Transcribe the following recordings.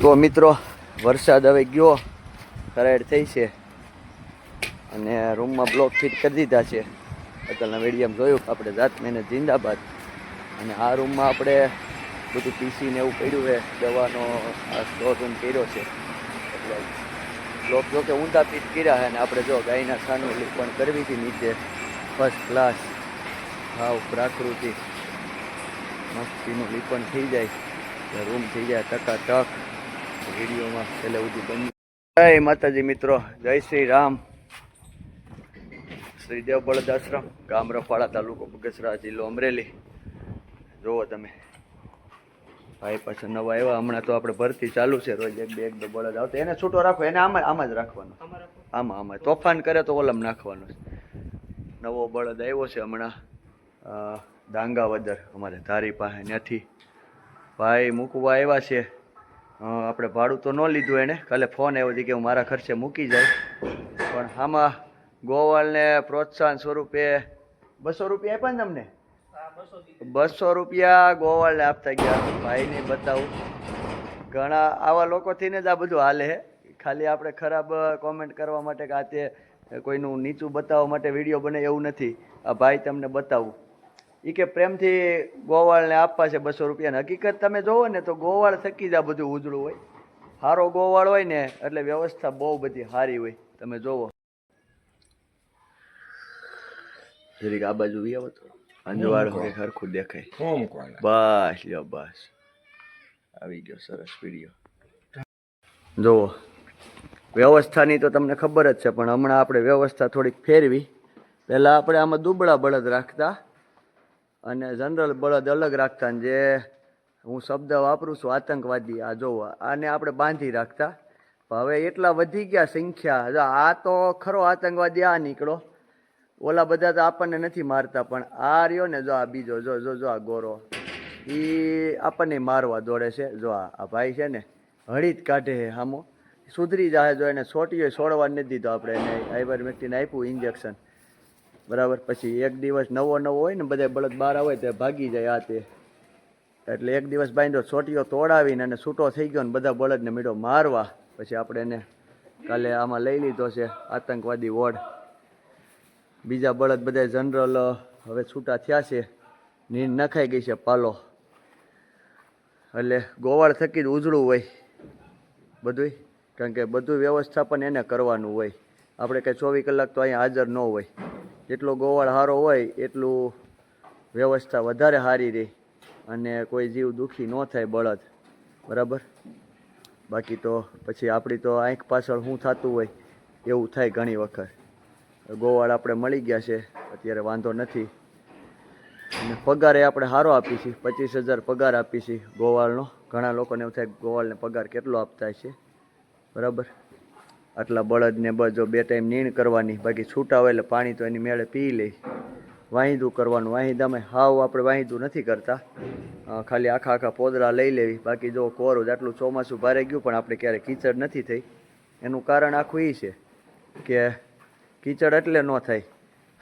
તો મિત્રો, વરસાદ હવે ગયો કરાડ થઈ છે. અને રૂમમાં બ્લોક ફિટ કરી દીધા છે. અત્યારના વિડીયોમાં જોયું, આપણે જાત મહેનત જિંદાબાદ. અને આ રૂમમાં આપણે બધું પીસી ને એવું પડ્યું છે, દવાનો આ સ્ટોર રૂમ કર્યો છે. એટલે બ્લોક જો કે ઊંધા ફિટ કર્યા છે, અને આપણે જો ગાયના છાનું લીપણ કરવી હતી નીચે. ફર્સ્ટ ક્લાસ ભાવ પ્રાકૃતિક મસ્તીનું લીપણ થઈ જાય. રૂમ થઈ જાય ટકાટક. વિડીયોમાં છેલ્લે સુધી બની જય માતાજી મિત્રો જય શ્રી રામ. શ્રી દેવ બળદ આશ્રમ ગામ રફાળા તાલુકો બગસરા જિલ્લો અમરેલી. જુઓ તમે. ભાઈ પાછા નવા આવ્યા હમણાં તો આપણે ભરતી ચાલુ છે રોજ એક બે એક બે બળદ આવતો. એને છૂટો રાખો એને આમાં આમાં જ રાખવાનો. આમાં આમાં તોફાન કરે તો ઓલમ નાખવાનો છે. નવો બળદ આવ્યો છે હમણાં દાંગાવદર અમારે ધારી પાસે ત્યાંથી ભાઈ મૂકવા આવ્યા છે. આપણે ભાડું તો ન લીધું એને. કાલે ફોન આવ્યો હતો કે હું મારા ખર્ચે મૂકી જાય પણ આમાં ગોવાળને પ્રોત્સાહન સ્વરૂપે બસો રૂપિયા આપ્યા ને તમને? બસો રૂપિયા ગોવાળને આપતા ગયા. ભાઈને બતાવું. ઘણા આવા લોકોથી ને જ આ બધું હાલે ખાલી આપણે ખરાબ કોમેન્ટ કરવા માટે કે આ તે કોઈનું નીચું બતાવવા માટે વીડિયો બને એવું નથી. આ ભાઈ તમને બતાવું. એ કે પ્રેમથી ગોવાળને આપવા છે બસો રૂપિયાની હકીકત તમે જોવો ને તો ગોવાળ થકી જ આ બધું ઉજળું હોય. સારો ગોવાળ હોય ને એટલે વ્યવસ્થા બહુ બધી સારી હોય. તમે જોવો. જરીક આ બાજુ વી આવો તો. અંજવાળ હોય સરખું દેખાય. બસ લ્યો બસ. આવી ગયો સરસ વીડિયો જુઓ વ્યવસ્થાની તો તમને ખબર જ છે પણ હમણાં આપણે વ્યવસ્થા થોડીક ફેરવી. પહેલાં આપણે આમાં દુબળા બળદ રાખતા. અને જનરલ બળદ અલગ રાખતા જે હું શબ્દ વાપરું છું આતંકવાદી, આ જોવો આને આપણે બાંધી રાખતા. હવે એટલા વધી ગયા સંખ્યા. આ તો ખરો આતંકવાદી, આ નીકળો. ઓલા બધા તો આપણને નથી મારતા, પણ આ રહ્યો ને જો આ બીજો, જો જો જો, આ ગોરો. એ આપણને મારવા દોડે છે. જો આ ભાઈ છે ને હળી કાઢે છે હામો. સુધરી જાય જો એને છોટીઓ છોડવા નથી દીધો આપણે એને આઈવરમેક્ટિન આપ્યું ઇન્જેક્શન બરાબર? પછી એક દિવસ નવો નવો હોય ને બધા બળદ બહાર આવે તે ભાગી જાય આ તે. એટલે એક દિવસ બાંધ્યો છોટીઓ તોડાવીને અને છૂટો થઈ ગયો ને બધા બળદને મીડો મારવા. પછી આપણે એને કાલે આમાં લઈ લીધો છે, આતંકવાદી વોર્ડ. બીજા બળદ બધા જનરલ, હવે છૂટા થયા છે. નીંદ નખાઈ ગઈ છે પાલો. એટલે ગોવાળ થકી જ ઉજળું હોય. બધુંય? કારણ કે બધું વ્યવસ્થાપન એને કરવાનું હોય. આપણે કંઈ ચોવીસ કલાક તો અહીંયા હાજર ન હોય. જેટલો ગોવાળ સારો હોય, એટલું વ્યવસ્થા વધારે સારી રહે અને કોઈ જીવ દુઃખી ન થાય બળદ. બરાબર? બાકી તો પછી આપણી તો આંખ પાછળ શું થતું હોય, એવું થાય ઘણી વખત. ગોવાળ આપણે મળી ગયા છે, અત્યારે વાંધો નથી. અને પગારે આપણે સારો આપી છીએ, પચીસ હજાર પગાર આપી છીએ ગોવાળનો. ઘણા લોકોને એવું થાય ગોવાળને પગાર કેટલો આપતા છે બરાબર? આટલા બળદને બસ જો બે ટાઈમ નીણ કરવાની, બાકી છૂટા હોય એટલે પાણી તો એની મેળે પી લે. વાહિંદું કરવાનું વાહિંદામાં હાવ આપણે વાહિંદું નથી કરતા. ખાલી આખા આખા પોદરા લઈ લેવી. બાકી જો કોરું જ આટલું ચોમાસું ભારે ગયું, પણ આપણે ક્યારેય કીચડ નથી થઈ. એનું કારણ આખું એ છે કે કીચડ એટલે ન થાય.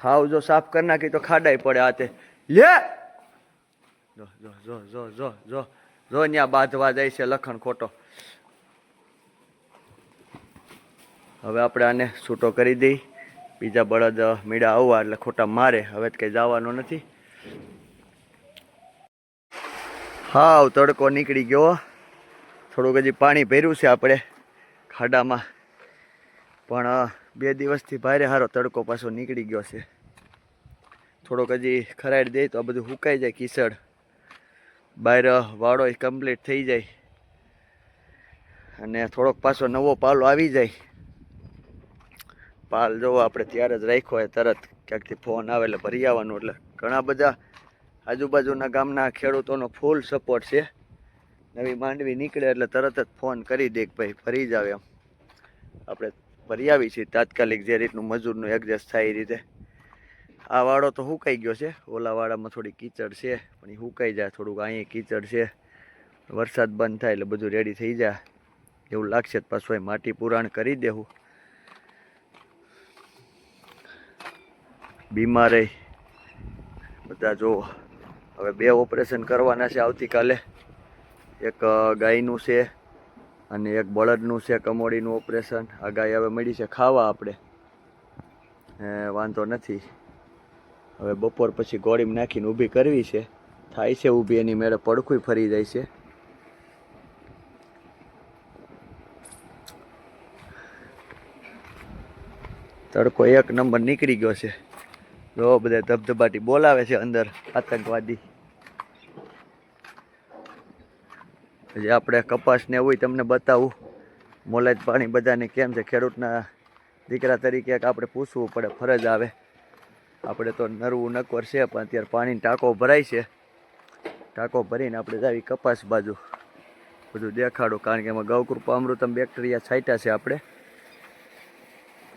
હાવ જો સાફ કરી નાખી તો ખાડાઈ પડે હાથે લે! જો જો જો જો જો જો જો ત્યાં બાંધવા જાય છે લખણ ખોટો. હવે આપણે આને છૂટો કરી દઈ. બીજા બળદ મીડા આવવા એટલે ખોટા મારે. હવે કંઈ જવાનું નથી. હાવ, તડકો નીકળી ગયો થોડુંક હજી પાણી ભર્યું છે આપણે ખાડામાં. પણ બે દિવસથી ભારે સારો તડકો પાછો નીકળી ગયો છે. થોડોક હજી ખરાડ દે તો આ બધું સુકાઈ જાય કીસડ. બહાર વાળો કમ્પ્લીટ થઈ જાય. અને થોડોક પાછો નવો પાલો આવી જાય. પાલ જોવો, આપણે ત્યારે જ રાખ્યો હોય તરત. ક્યાંકથી ફોન આવે એટલે ભરી આવવાનું. એટલે ઘણા બધા આજુબાજુના ગામના ખેડૂતોનો ફૂલ સપોર્ટ છે. નવી માંડવી નીકળે એટલે તરત જ ફોન કરી દે કે ભાઈ ભરી આવે એમ. આપણે ભરી આવી છીએ તાત્કાલિક જે રીતનું મજૂરનું એડજસ્ટ થાય એ રીતે. આ વાળો તો સુકાઈ ગયો છે. ઓલા વાળામાં થોડી કીચડ છે, પણ એ સુકાઈ જાય થોડુંક. અહીંયા કીચડ છે. વરસાદ બંધ થાય એટલે બધું રેડી થઈ જાય. એવું લાગશે પાછું. માટી પુરાણ કરી દેવું. બીમારે બધા જો હવે બે ઓપરેશન કરવાના છે આવતીકાલે. એક ગાયનું છે અને એક બળદનું છે કમોડીનું ઓપરેશન. આ ગાય હવે મળી છે ખાવા આપણે. વાંધો નથી. હવે બપોર પછી ગોળીમાં નાખીને ઊભી કરવી છે. થાય છે ઊભી, એની મેળે પડખું ફરી જાય છે. તડકો એક નંબર નીકળી ગયો છે. જો, બધા ધબધબાટી બોલાવે છે અંદર, આતંકવાદી. જે આપણે કપાસને એવું તમને બતાવું. મોલાજ પાણી બધાને કેમ છે? ખેડૂતના દીકરા તરીકે આપણે પૂછવું પડે, ફરજ આવે. આપણે તો નરવું નકવર છે, પણ અત્યારે પાણીનો ટાંકો ભરાય છે. ટાંકો ભરીને આપણે જાવી કપાસ બાજુ. બધું દેખાડું, કારણ કે એમાં ગૌકૃપા અમૃતમ બેક્ટેરિયા છાંટ્યા છે આપણે.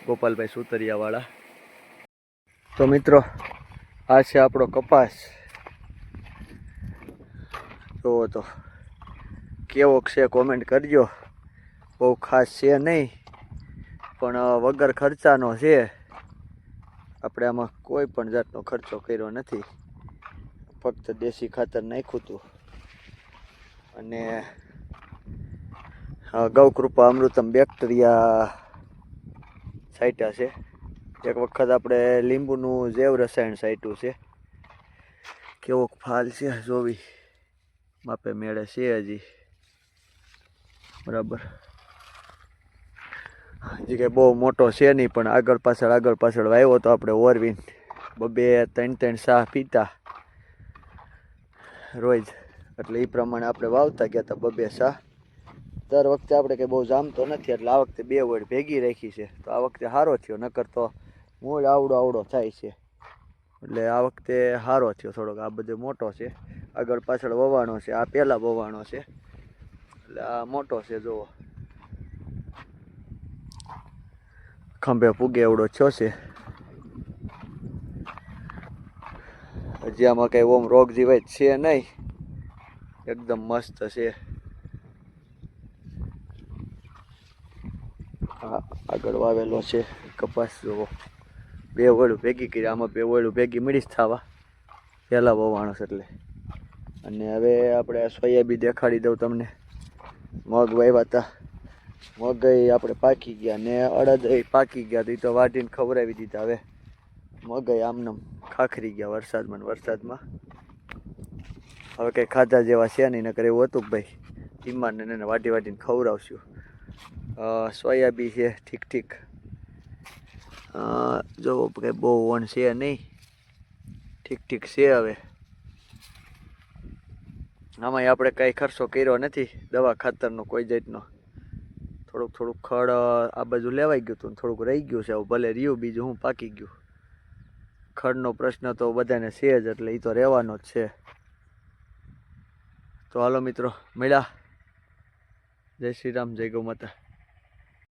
ગોપાલભાઈ સુતરિયાવાળા. તો મિત્રો, આ છે આપણો કપાસ. જોવો તો, કેવો છે કોમેન્ટ કરજો. બહુ ખાસ છે નહીં, પણ વગર ખર્ચાનો છે. આપણે આમાં કોઈ પણ જાતનો ખર્ચો કર્યો નથી. ફક્ત દેશી ખાતર નાખ્યું હતું. અને ગૌકૃપા અમૃતમ બેક્ટેરિયા છાંટ્યા છે. એક વખત આપણે લીંબુનું જેવ રસાયણ સાઇટું છે. કેવો ફાલ છે જોવી. માપે મેળે છે હજી. બરાબર. હજી કંઈ બહુ મોટો છે નહીં, પણ આગળ પાછળ આગળ પાછળ વાવ્યો તો આપણે ઓરવીન બબે ત્રણ ત્રણ શાહ પીતા. રોજ. એટલે એ પ્રમાણે આપણે વાવતા ગયા હતા બબે શાહ દર વખતે આપણે કંઈ બહુ જામતો નથી, એટલે આ વખતે બે વડ ભેગી રાખી છે. તો આ વખતે સારો થયો, નકર તો મૂળ આવડો આવડો થાય છે. એટલે આ વખતે સારો થયો થોડોક. આ બધો મોટો છે. આગળ પાછળ વવાણો છે. આ પહેલાં વવાણો છે. એટલે આ મોટો છે જુઓ ખંભે પૂગે એવડો થયો છે. હજી આમાં કઈ ઓમ રોગ જીવાય છે નહીં. એકદમ મસ્ત છે. આગળ વાવેલો છે કપાસ જુઓ બે વળું ભેગી કરી, આમાં બે વળું ભેગી મળી જ થવા. પહેલાં બહુ માણસ એટલે. અને હવે આપણે સોયાબી દેખાડી દઉં તમને. મગ વાવ્યા હતા મગ આપણે પાકી ગયા ને અડદ પાકી ગયા તો એ તો વાટીને ખવડાવી દીધા હવે. મગઈ આમને ખાખરી ગયા વરસાદમાં વરસાદમાં. હવે કંઈ ખાધા જેવા છે નહીં, નકર એવું હતું ભાઈ ધીમાને એને વાટી વાટીને ખવડાવશું. સોયાબી છે ઠીક ઠીક. જો કંઈ બહુ વણ છે નહીં. ઠીક ઠીક છે હવે. આમાં આપણે કાંઈ ખર્ચો કર્યો નથી દવા ખાતરનો કોઈ જાતનો. થોડુંક થોડુંક ખડ આ બાજુ લેવાઈ ગયું હતું થોડુંક રહી ગયું છે. ભલે રહ્યું, બીજું હું પાકી ગયું. ખડનો પ્રશ્ન તો બધાને છે જ, એટલે એ તો રહેવાનો જ છે. તો હાલો મિત્રો, મળ્યા. જય શ્રી રામ, જય ગૌ માતા